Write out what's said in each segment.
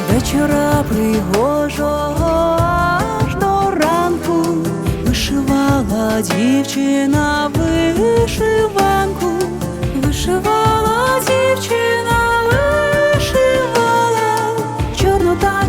вечора пригожого аж до ранку вишивала дівчина вишиванку, вишивала дівчина, вишивала, чорну та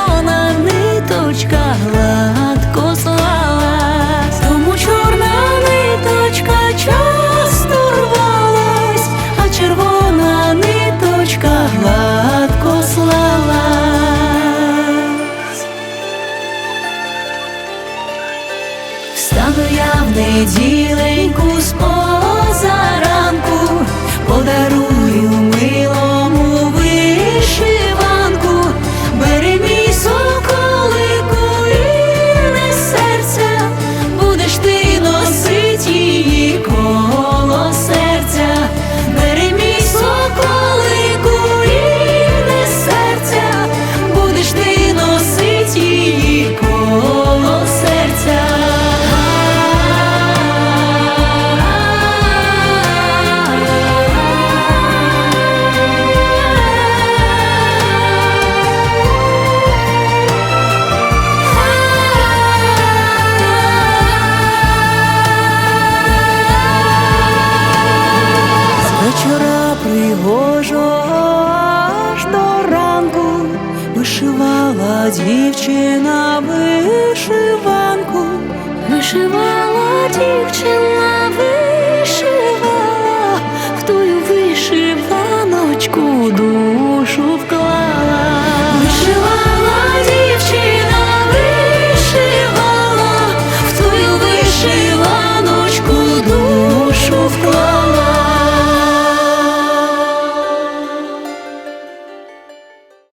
Встану я в неділеньку з позаранку, вечора пригожо аж до ранку вишивала дівчина вишиванку, вишивала дівчина